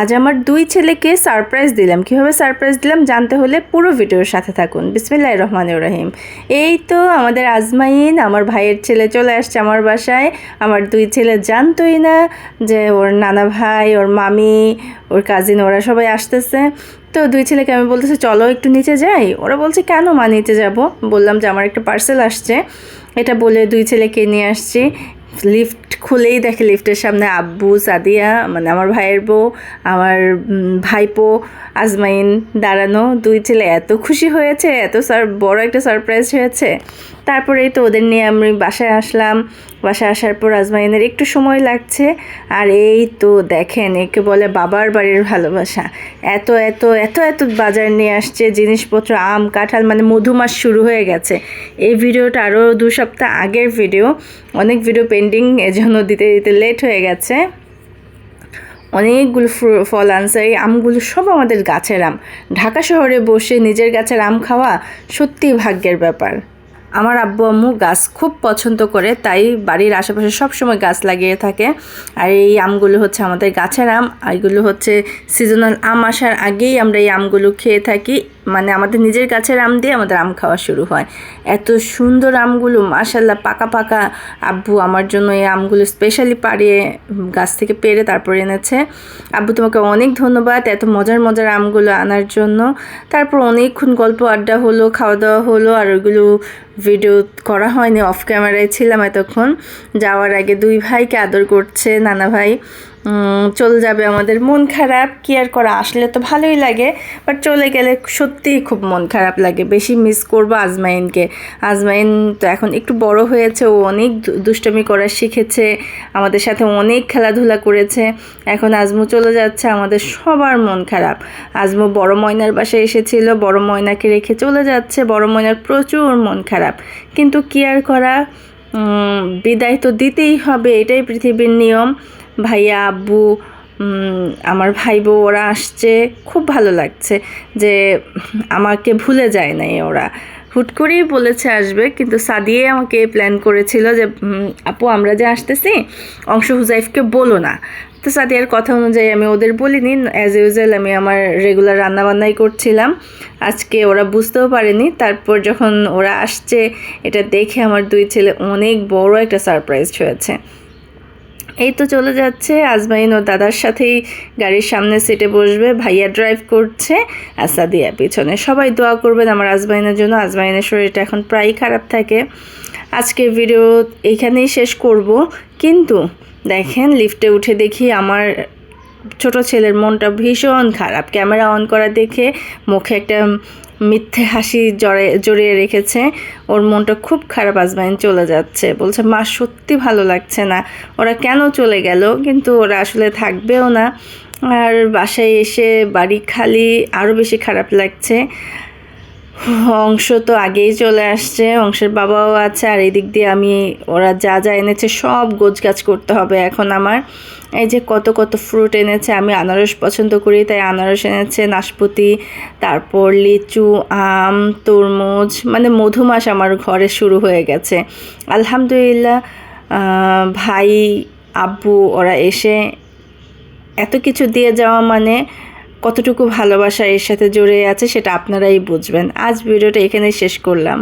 আজ আমার দুই ছেলেকে সারপ্রাইজ দিলাম। কীভাবে সারপ্রাইজ দিলাম? জানতে হলে পুরো ভিডিওর সাথে থাকুন। বিসমিল্লাহ রহমান রহিম। এই তো আমাদের আজমাইন, আমার ভাইয়ের ছেলে চলে আসছে আমার বাসায়। আমার দুই ছেলে জানতোই না যে ওর নানা ভাই, ওর মামি, ওর কাজিন ওরা সবাই আসতেছে। তো দুই ছেলেকে আমি বলতেছি, চলো একটু নিচে যাই? ওরা বলছে, কেন মা, নিচে যাব? বললাম যে, আমার একটা পার্সেল আসছে। এটা বলে দুই ছেলেকে নিয়ে আসছি। লিফট খুলেই দেখে লিফটের সামনে আব্বু, সাদিয়া মানে আমার ভাইয়ের বউ, আমার ভাইপো, আজমাইন, দাঁড়ানো, দুই ছেলে এত খুশি হয়েছে, এত বড় একটা সারপ্রাইজ হয়েছে। তারপরেই তো ওদের নিয়ে আমি বাসায় আসলাম। বাসায় আসার পর আজমাইনের একটু সময় লাগছে। আর এই তো দেখেন, একে বলে বাবার বাড়ির ভালোবাসা। এত এত এত এত বাজার নিয়ে আসছে, জিনিসপত্র, আম, কাঁঠাল মানে মধুমাস শুরু হয়ে গেছে। এই ভিডিওটা আরও দু সপ্তাহ আগের ভিডিও। অনেক ভিডিও পেন্ডিং, এজন্য দিতে দিতে লেট হয়ে গেছে। অনেকগুলো ফল আনছে, এই আমগুলো সব আমাদের গাছের আম। ঢাকা শহরে বসে নিজের গাছের আম খাওয়া সত্যিই ভাগ্যের ব্যাপার। আমার আব্বু আম্মু গাছ খুব পছন্দ করে, তাই বাড়ির আশেপাশে সবসময় গাছ লাগিয়ে থাকে। আর এই আমগুলো হচ্ছে আমাদের গাছের আম এগুলো হচ্ছে সিজনাল আম আসার আগেই আমরা এই আমগুলো খেয়ে থাকি। মানে আমাদের নিজের গাছের আম দিয়ে আমাদের আম খাওয়া শুরু হয়। এত সুন্দর আমগুলো মাশাল্লাহ পাকা পাকা। আব্বু আমার জন্য এই আমগুলো স্পেশালি পাড়িয়ে গাছ থেকে পেরে তারপর এনেছে। আব্বু, তোমাকে অনেক ধন্যবাদ এত মজার মজার আমগুলো আনার জন্য। তারপর অনেকক্ষণ গল্প আড্ডা হলো, খাওয়া দাওয়া হলো, আর ওইগুলো ভিডিও করা হয়নি অফ ক্যামেরায় ছিলাম এতক্ষণ। যাওয়ার আগে দুই ভাইকে আদর করছে, নানা ভাই। চলে যাবে আমাদের। মন খারাপ কি আর করা আসলে তো ভালোই লাগে বাট চলে গেলে সত্যিই খুব মন খারাপ লাগে। বেশি মিস করব আজমাইনকে। আজমাইন তো এখন একটু বড় হয়েছে, ও অনেক দুষ্টামি করা শিখেছে, আমাদের সাথে অনেক খেলাধুলা করেছে। এখন আজমু চলে যাচ্ছে, আমাদের সবার মন খারাপ। আজমু বড় ময়নার বাসায় এসেছিল, বড় ময়নাকে রেখে চলে যাচ্ছে, বড় ময়নার প্রচুর মন খারাপ। কিন্তু কি আর করা বিদায় তো দিতেই হবে, এটাই পৃথিবীর নিয়ম। ভাইয়া, আব্বু আমার ভাই বউ ওরা আসছে। খুব ভালো লাগছে যে আমাকে ভুলে যায় নাই ওরা। হুট করেই বলেছে আসবে, কিন্তু সাদিয়ে আমাকে প্ল্যান করেছিল যে আপু, আমরা যে আসতেছি, অংশ হুজাইফকে বলো না। তো সাদিয়ার কথা অনুযায়ী আমি ওদের বলিনি অ্যাজ ইউজুয়াল আমি আমার রেগুলার রান্নাবান্নাই করছিলাম। আজকে ওরা বুঝতেও পারেনি। তারপর যখন ওরা আসছে, এটা দেখে আমার দুই ছেলে অনেক বড় একটা সারপ্রাইজ হয়েছে এই তো চলে যাচ্ছে। আজমাইন ও দাদার সাথেই গাড়ির সামনে সিটে বসবে। ভাইয়া ড্রাইভ করছে। আর সাদিয়া পিছনে। সবাই দোয়া করবেন আমার আজমাইনের জন্য। আজমাইনের শরীরটা এখন প্রায়ই খারাপ থাকে। আজকের ভিডিও এইখানেই শেষ করব। কিন্তু দেখেন লিফটে উঠে দেখি আমার ছোট ছেলের মনটা ভীষণ খারাপ। ক্যামেরা অন করা দেখে মুখে একটা মিথ্যে হাসি জড়ে, জড়িয়ে রেখেছে। ওর মনটা খুব খারাপ আজমাইন চলে যাচ্ছে। বলছে, মা, সত্যি ভালো লাগছে না। ওরা কেন চলে গেল? কিন্তু ওরা আসলে থাকবেও না। আর বাসায় এসে বাড়ি খালি আরও বেশি খারাপ লাগছে। অংশ তো আগেই চলে আসছে, অংশের বাবাও আছে, আর এদিক দিয়ে আমি, ওরা যা যা এনেছে সব গোছগাছ করতে হবে এখন আমার। এই যে কত কত ফ্রুট এনেছে, আমি আনারস পছন্দ করি, তাই আনারস এনেছে, নাশপাতি, তারপর লিচু, আম, তরমুজ মানে মধুমাস আমার ঘরে শুরু হয়ে গেছে। আলহামদুলিল্লাহ ভাই, আব্বু, ওরা এসে এত কিছু দিয়ে যাওয়া মানে কতটুকু ভালোবাসা এর সাথে জড়িয়ে আছে সেটা আপনারাই বুঝবেন। আজ ভিডিওটা এখানে শেষ করলাম।